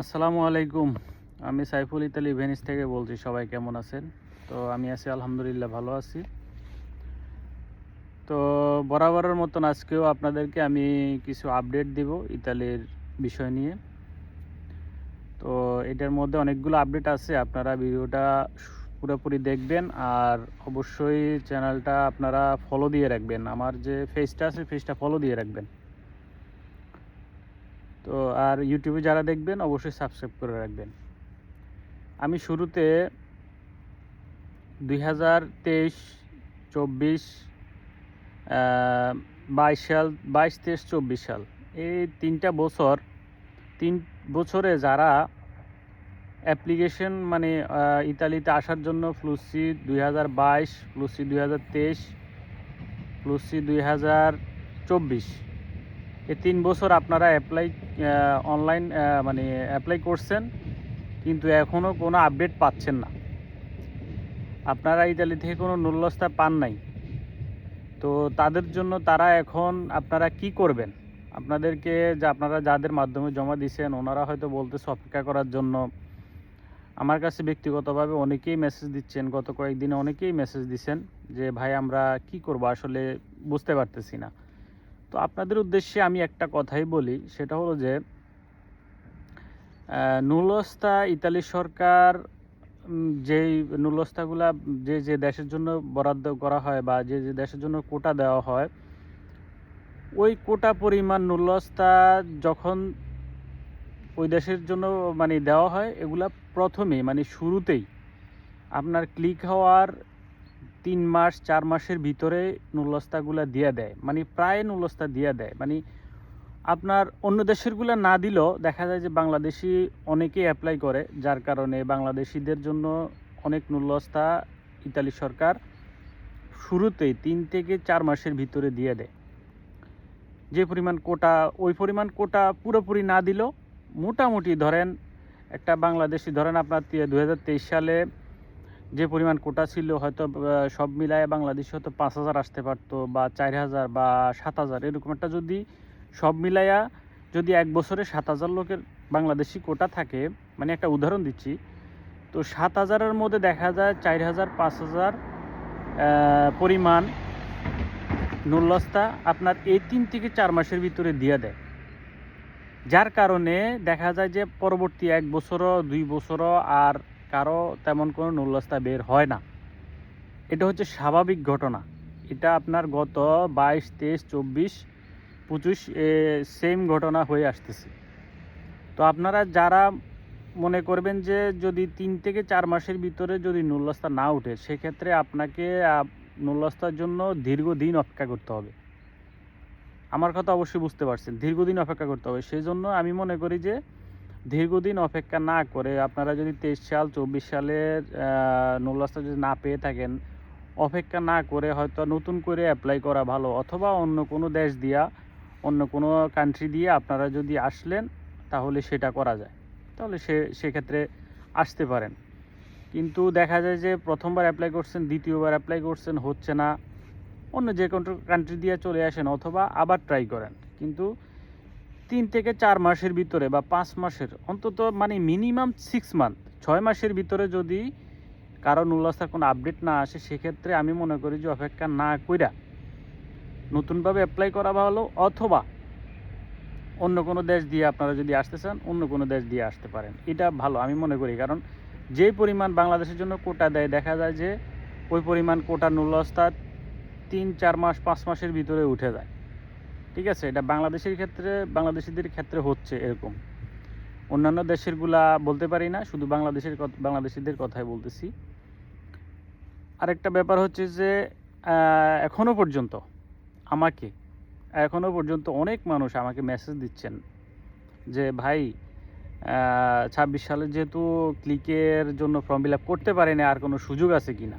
আসসালামু আলাইকুম। আমি সাইফুল ইতালি ভেনিস থেকে বলছি, সবাই কেমন আছেন? তো আমি আছি, আলহামদুলিল্লাহ ভালো আছি। তো বরাবরের মতন আজকেও আপনাদেরকে আমি কিছু আপডেট দিব ইতালির বিষয় নিয়ে। তো এটার মধ্যে অনেকগুলো আপডেট আছে, আপনারা ভিডিওটা পুরোপুরি দেখবেন আর অবশ্যই চ্যানেলটা আপনারা ফলো দিয়ে রাখবেন। আমার যে ফেসটা আছে ফেসটা ফলো দিয়ে রাখবেন। তো আর ইউটিউবে যারা দেখবেন, অবশ্যই সাবস্ক্রাইব করে রাখবেন। আমি শুরুতে দুই হাজার তেইশ, চব্বিশ বাইশ সাল, বাইশ, তেইশ, চব্বিশ সাল। এই তিনটা বছর, তিন বছরে যারা অ্যাপ্লিকেশন মানে ইতালিতে আসার জন্য ফ্লুসি দুই হাজার বাইশ ফ্লুসি দুই হাজার তেইশ ফ্লুসি দুই হাজার চব্বিশ। এই তিন বছর আপনারা অ্যাপ্লাই অনলাইন মানে অ্যাপ্লাই করছেন, কিন্তু এখনও কোনো আপডেট পাচ্ছেন না। আপনারা ইতালি থেকে কোনো নুল্লস্তা পান নাই। তো তাদের জন্য তারা এখন আপনারা কি করবেন? আপনাদেরকে যে, আপনারা যাদের মাধ্যমে জমা দিয়েছেন ওনারা হয়তো বলতেছে অপেক্ষা করার জন্য। আমার কাছে ব্যক্তিগতভাবে অনেকেই মেসেজ দিচ্ছেন, গত কয়েকদিনে অনেকেই মেসেজ দিচ্ছেন যে, ভাই, আমরা কি করব? আসলে বুঝতে পারতেছি না। তো আপনাদের উদ্দেশ্যে আমি একটা কথাই বলি, সেটা হলো যে নুলস্তা ইতালি সরকার যেই নুলস্তাগুলা যে যে দেশের জন্য বরাদ্দ করা হয় বা যে যে দেশের জন্য কোটা দেওয়া হয়, ওই কোটা পরিমাণ নুলস্তা যখন ওই দেশের জন্য মানে দেওয়া হয়, এগুলা প্রথমে মানে শুরুতেই আপনার ক্লিক হওয়ার তিন মাস, চার মাসের ভিতরে নুলস্তাগুলা দিয়ে দেয়। মানে প্রায় নুলস্তা দিয়ে দেয়। মানে আপনার অন্য দেশেরগুলো না দিলেও দেখা যায় যে বাংলাদেশি অনেকেই অ্যাপ্লাই করে, যার কারণে বাংলাদেশিদের জন্য অনেক নুলস্তা ইতালি সরকার শুরুতেই তিন থেকে চার মাসের ভিতরে দিয়ে দেয়। যে পরিমাণ কোটা, ওই পরিমাণ কোটা পুরোপুরি না দিলেও মোটামুটি ধরেন একটা বাংলাদেশি, ধরেন আপনার দু হাজার তেইশ সালে যে পরিমাণ কোটা ছিল হয়তো সব মিলায় বাংলাদেশে হয়তো পাঁচ হাজার আসতে পারতো বা চার হাজার বা সাত হাজার, এরকম একটা যদি সব মিলাইয়া যদি এক বছরে সাত হাজার লোকের বাংলাদেশি কোটা থাকে মানে একটা উদাহরণ দিচ্ছি, তো সাত হাজারের মধ্যে দেখা যায় চার হাজার, পাঁচ হাজার পরিমাণ নুল্লস্তা আপনার এই তিন থেকে চার মাসের ভিতরে দিয়ে দেয়। যার কারণে দেখা যায় যে পরবর্তী এক বছরও, দুই বছরও আর কারও তেমন কোনো নুল্লস্তা বের হয় না। এটা হচ্ছে স্বাভাবিক ঘটনা। এটা আপনার গত বাইশ, তেইশ, চব্বিশ, পঁচিশ সেম ঘটনা হয়ে আসতেছে। তো আপনারা যারা মনে করবেন যে যদি তিন থেকে চার মাসের ভিতরে যদি নুল্লস্তা না উঠে সেক্ষেত্রে আপনাকে নুল্লস্তার জন্য দীর্ঘদিন অপেক্ষা করতে হবে। আমার কথা অবশ্যই বুঝতে পারছেন, দীর্ঘদিন অপেক্ষা করতে হবে। সেই জন্য আমি মনে করি যে দীর্ঘদিন অপেক্ষা না করে আপনারা যদি তেইশ সাল, চব্বিশ সালের নুল্লাসটা যদি না পেয়ে থাকেন, অপেক্ষা না করে হয়তো নতুন করে অ্যাপ্লাই করা ভালো। অথবা অন্য কোনো দেশ দিয়া, অন্য কোনো কান্ট্রি দিয়ে আপনারা যদি আসলেন, তাহলে সেটা করা যায়। তাহলে সে, সেক্ষেত্রে আসতে পারেন। কিন্তু দেখা যায় যে প্রথমবার অ্যাপ্লাই করছেন, দ্বিতীয়বার অ্যাপ্লাই করছেন, হচ্ছে না। অন্য যে কোনো কান্ট্রি দিয়ে চলে আসেন অথবা আবার ট্রাই করেন। কিন্তু তিন থেকে চার মাসের ভিতরে বা পাঁচ মাসের, অন্তত মানে মিনিমাম সিক্স মান্থ ছয় মাসের ভিতরে যদি কারও নুল্লাস্তার কোনো আপডেট না আসে, সেক্ষেত্রে আমি মনে করি যে অপেক্ষা না কইরা নতুনভাবে অ্যাপ্লাই করা ভালো অথবা অন্য কোনো দেশ দিয়ে আপনারা যদি আসতে চান, অন্য কোনো দেশ দিয়ে আসতে পারেন। এটা ভালো, আমি মনে করি। কারণ যে পরিমাণ বাংলাদেশের জন্য কোটা দেয়, দেখা যায় যে ওই পরিমাণ কোটা নুল্লাস্তা তিন, চার মাস, পাঁচ মাসের ভিতরে উঠে যায়। ঠিক আছে এটা বাংলাদেশের ক্ষেত্রে বাংলাদেশিদের ক্ষেত্রে হচ্ছে এরকম। অন্যান্য দেশেরগুলা বলতে পারি না শুধু বাংলাদেশের বাংলাদেশিদের কথাই বলতেছি। আরেকটা ব্যাপার হচ্ছে যে আহ, এখনও পর্যন্ত আমাকে এখনও পর্যন্ত অনেক মানুষ আমাকে মেসেজ দিচ্ছেন যে ভাই ছাব্বিশ সালে যেহেতু ক্লিকের জন্য ফর্ম ফিল আপ করতে পারেনি আর কোনো সুযোগ আছে কি না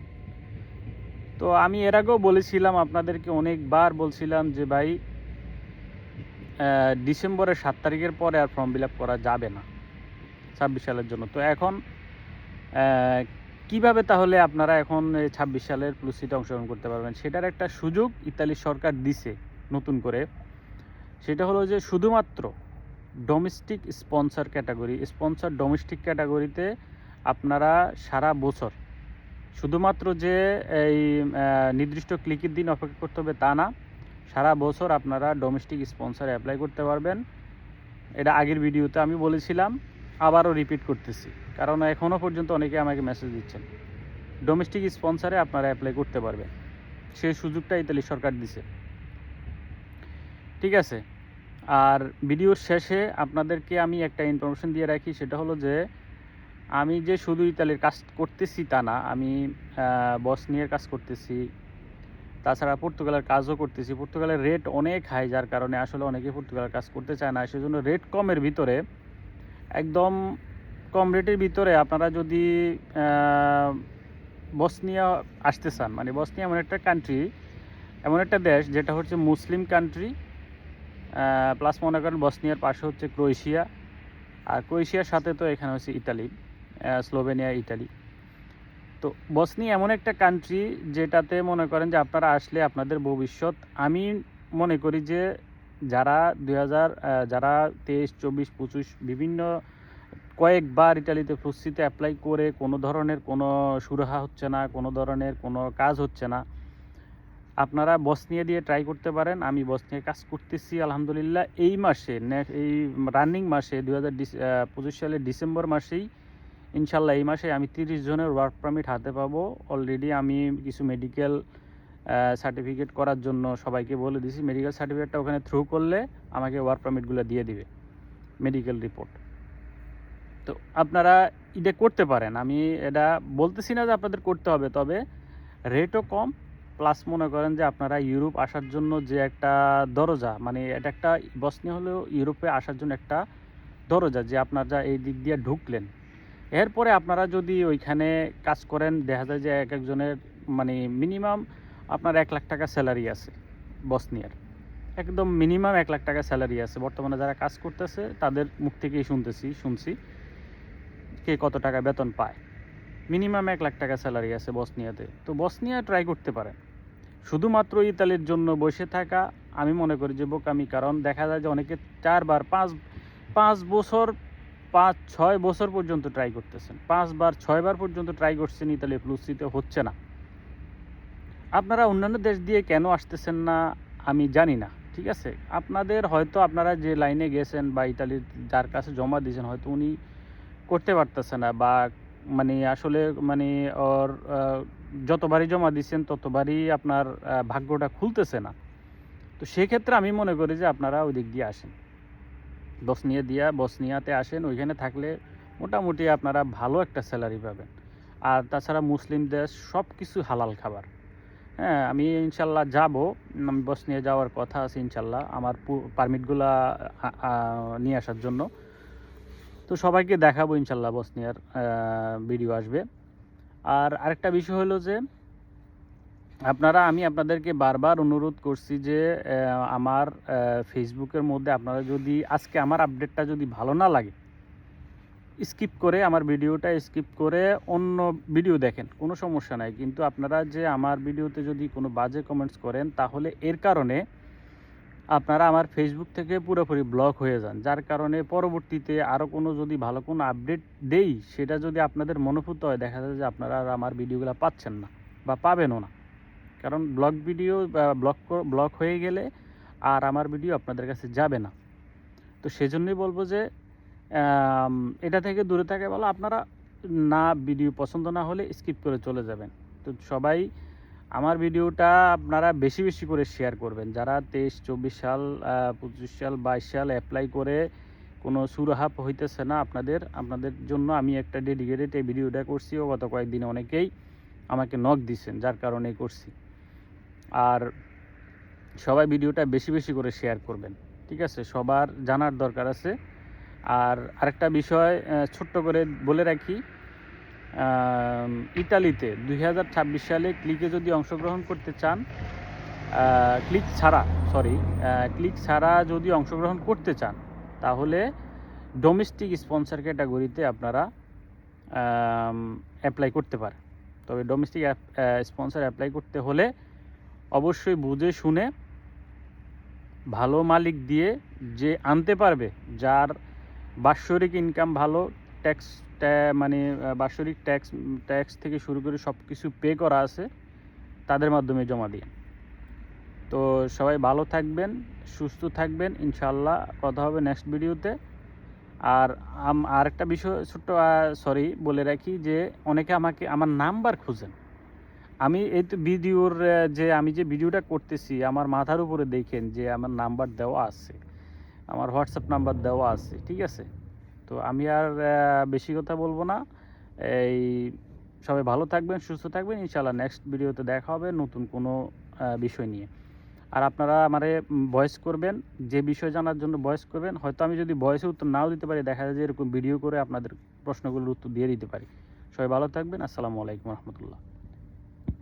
তো আমি এর আগেও বলেছিলাম আপনাদেরকে অনেকবার বলছিলাম যে ভাই ডিসেম্বরের সাত তারিখের পরে আর ফর্ম ফিল করা যাবে না, ছাব্বিশ সালের জন্য। তো এখন কীভাবে তাহলে আপনারা এখন ছাব্বিশ সালের প্লুসিতে অংশগ্রহণ করতে পারবেন? সেটার একটা সুযোগ ইতালি সরকার দিছে নতুন করে। সেটা হলো যে শুধুমাত্র domestic sponsor category sponsor domestic ক্যাটাগরিতে আপনারা সারা বছর শুধুমাত্র যে এই নির্দিষ্ট ক্লিকের দিন অপেক্ষা করতে হবে তা না সারা বছর আপনারা ডোমেস্টিক স্পন্সর অ্যাপ্লাই করতে পারবেন। এটা আগের ভিডিওতে আমি বলেছিলাম, আবারও রিপিট করতেছি। কারণ এখনও পর্যন্ত অনেকে আমাকে মেসেজ দিচ্ছেন। ডোমেস্টিক স্পন্সরে আপনারা অ্যাপ্লাই করতে পারবেন। সেই সুযোগটা ইতালি সরকার দিছে। ঠিক আছে? আর ভিডিওর শেষে আপনাদেরকে আমি একটা ইনফরমেশন দিয়ে রাখি, সেটা হলো যে, আমি যে শুধু ইতালির কাজ করতেছি তা না, আমি বসনিয়ার কাজ করতেছি তাছাড়া পর্তুগালের কাজও করতেছি। পর্তুগালের রেট অনেক হাই যার কারণে আসলে অনেকে পর্তুগালের কাজ করতে চায় না। সেজন্য রেট কমের ভিতরে, একদম কম রেটের ভিতরে আপনারা যদি বসনিয়া আসতে চান মানে বসনিয়া এমন একটা কান্ট্রি এমন একটা দেশ যেটা হচ্ছে মুসলিম কান্ট্রি প্লাস মনে করেন বসনিয়ার পাশে হচ্ছে ক্রোয়েশিয়া, আর ক্রোয়েশিয়ার সাথে তো এখানে হচ্ছে ইতালি স্লোভেনিয়া, ইতালি। তো বসনি এমন একটা কান্ট্রি যেটাতে মনে করেন যে আপনারা আসলে আপনাদের ভবিষ্যৎ। আমি মনে করি যে যারা দুই হাজার যারা তেইশ, চব্বিশ, পঁচিশ বিভিন্ন কয়েকবার ইটালিতে প্রস্তুতিতে অ্যাপ্লাই করে, কোনো ধরনের কোনো সুরাহা হচ্ছে না, কোনো ধরনের কোনো কাজ হচ্ছে না। আপনারা বসনিয়া দিয়ে ট্রাই করতে পারেন। আমি বসনিয়া কাজ করতেছি, আলহামদুলিল্লাহ। এই মাসে এই রানিং মাসে দুই হাজার সালের ডিসেম্বর মাসেই ইনশাল্লাহ এই মাসে আমি তিরিশ জনের ওয়ার্ক পারমিট হাতে পাবো। অলরেডি আমি কিছু মেডিকেল সার্টিফিকেট করার জন্য সবাইকে বলে দিছি। মেডিকেল সার্টিফিকেটটা ওখানে থ্রু করলে আমাকে ওয়ার্ক পারমিটগুলো দিয়ে দিবে মেডিকেল রিপোর্ট তো আপনারা এটা করতে পারেন। আমি এটা বলতেছি না যে আপনাদের করতে হবে, তবে রেটও কম। প্লাস মনে করেন যে আপনারা ইউরোপ আসার জন্য যে একটা দরজা মানে এটা একটা বসনিয়া হলেও ইউরোপে আসার জন্য একটা দরজা, যে আপনারা এই দিক দিয়ে ঢুকলেন। এরপরে আপনারা যদি ওইখানে কাজ করেন, দেখা যায় যে এক একজনের মানে মিনিমাম আপনার এক লাখ টাকা স্যালারি আছে বসনিয়ার একদম মিনিমাম এক লাখ টাকা স্যালারি আছে। বর্তমানে যারা কাজ করতেছে, তাদের মুখ থেকেই শুনতেছি, শুনছি কে কত টাকা বেতন পায়। মিনিমাম এক লাখ টাকা স্যালারি আছে বসনিয়াতে তো বসনিয়া ট্রাই করতে পারেন। শুধুমাত্র ইতালির জন্য বসে থাকা, আমি মনে করি যে বোকামি। কারণ দেখা যায় যে অনেকে চারবার, পাঁচ পাঁচ বছর পাঁচ, ছয় বছর পর্যন্ত ট্রাই করতেছেন। পাঁচবার, ছয়বার পর্যন্ত ট্রাই করছেন ইতালি প্লুসিতে হচ্ছে না। আপনারা অন্যান্য দেশ দিয়ে কেন আসতেছেন না, আমি জানি না, ঠিক আছে? আপনাদের হয়তো আপনারা যে লাইনে গেছেন বা ইতালির যার কাছে জমা দিয়েছেন, হয়তো উনি করতে পারতেছে না বা মানে আসলে মানে ওর যতবারই জমা দিচ্ছেন ততবারই আপনার ভাগ্যটা খুলতেছে না। তো সেক্ষেত্রে আমি মনে করি যে আপনারা ওই দিক দিয়ে আসেন। বসনিয়া দিয়া, বসনিয়াতে আসেন, ওইখানে থাকলে মোটামুটি আপনারা ভালো একটা স্যালারি পাবেন। আর তাছাড়া মুসলিম দেশ সব কিছু হালাল খাবার। হ্যাঁ আমি ইনশাল্লাহ যাব, আমি বসনিয়া যাওয়ার কথা আছে ইনশাল্লাহ, আমার পারমিটগুলা নিয়ে আসার জন্য। তো সবাইকে দেখাবো ইনশাল্লাহ বসনিয়ার ভিডিও আসবে। আর আরেকটা বিষয় হলো যে আপনারা, আমি আপনাদেরকে বারবার অনুরোধ করছি যে আমার ফেসবুকের মধ্যে আপনারা যদি, আজকে আমার আপডেটটা যদি ভালো না লাগে, স্কিপ করে আমার ভিডিওটা স্কিপ করে অন্য ভিডিও দেখেন, কোনো সমস্যা নাই। কিন্তু আপনারা যে আমার ভিডিওতে যদি কোনো বাজে কমেন্টস করেন, তাহলে এর কারণে আপনারা আমার ফেসবুক থেকে পুরোপুরি ব্লক হয়ে যান। যার কারণে পরবর্তীতে আরও কোনো যদি ভালো কোনো আপডেট দেই, সেটা যদি আপনাদের মনোভূত হয়, দেখা যায় যে আপনারা আর আমার ভিডিওগুলো পাচ্ছেন না বা পাবেনও না। কারণ ব্লগ ভিডিও, বা ব্লক ব্লক হয়ে গেলে আর আমার ভিডিও আপনাদের কাছে যাবে না। তো সেজন্যই বলব যে এটা থেকে দূরে থাকে ভালো আপনারা না ভিডিও পছন্দ না হলে স্কিপ করে চলে যাবেন। তো সবাই আমার ভিডিওটা আপনারা বেশি বেশি করে শেয়ার করবেন। যারা তেইশ, চব্বিশ সাল পঁচিশ সাল, বাইশ সাল অ্যাপ্লাই করে কোনো সুরাহাপ হইতেছে না আপনাদের আপনাদের জন্য আমি একটা ডেডিকেটেড এই ভিডিওটা করছি। ও গত কয়েকদিনে অনেকেই আমাকে নক দিচ্ছেন যার কারণে করছি। আর সবাই ভিডিওটা বেশি বেশি করে শেয়ার করবেন ঠিক আছে? সবার জানার দরকার আছে। আর আরেকটা বিষয় ছোট্ট করে বলে রাখি আম, ইতালিতে দুই সালে ক্লিকে যদি অংশগ্রহণ করতে চান ক্লিক ছাড়া সরি ক্লিক ছাড়া যদি অংশগ্রহণ করতে চান তাহলে ডোমেস্টিক স্পন্সর ক্যাটাগরিতে আপনারা অ্যাপ্লাই করতে পারেন। তবে ডোমেস্টিক স্পন্সর অ্যাপ্লাই করতে হলে অবশ্যই বুঝে শুনে ভালো মালিক দিয়ে যে আনতে পারবে, যার বাৎসরিক ইনকাম ভালো ট্যাক্স মানে বাৎসরিক ট্যাক্স ট্যাক্স থেকে শুরু করে সব কিছু পে করা আছে, তাদের মাধ্যমে জমা দিন তো সবাই ভালো থাকবেন, সুস্থ থাকবেন ইনশাল্লাহ কথা হবে নেক্সট ভিডিওতে আর আরেকটা বিষয়, ছোট্ট সরি বলে রাখি যে, অনেকে আমাকে, আমার নাম্বার খুঁজেন। আমি এই তো ভিডিওর যে আমি যে ভিডিওটা করতেছি, আমার মাথার উপরে দেখেন যে আমার নাম্বার দেওয়া আছে। আমার হোয়াটসঅ্যাপ নাম্বার দেওয়া আছে, ঠিক আছে? তো আমি আর বেশি কথা বলব না। এই, সবাই ভালো থাকবেন, সুস্থ থাকবেন। ইনশাল্লাহ নেক্সট ভিডিওতে দেখা হবে নতুন কোনো বিষয় নিয়ে। আর আপনারা আমারে ভয়েস করবেন, যে বিষয় জানার জন্য ভয়েস করবেন, হয়তো আমি যদি ভয়েসে উত্তর নাও দিতে পারি, দেখা যায় যে এরকম ভিডিও করে আপনাদের প্রশ্নগুলোর উত্তর দিয়ে দিতে পারি। সবাই ভালো থাকবেন। আসসালামু আলাইকুম রহমতুল্লাহ।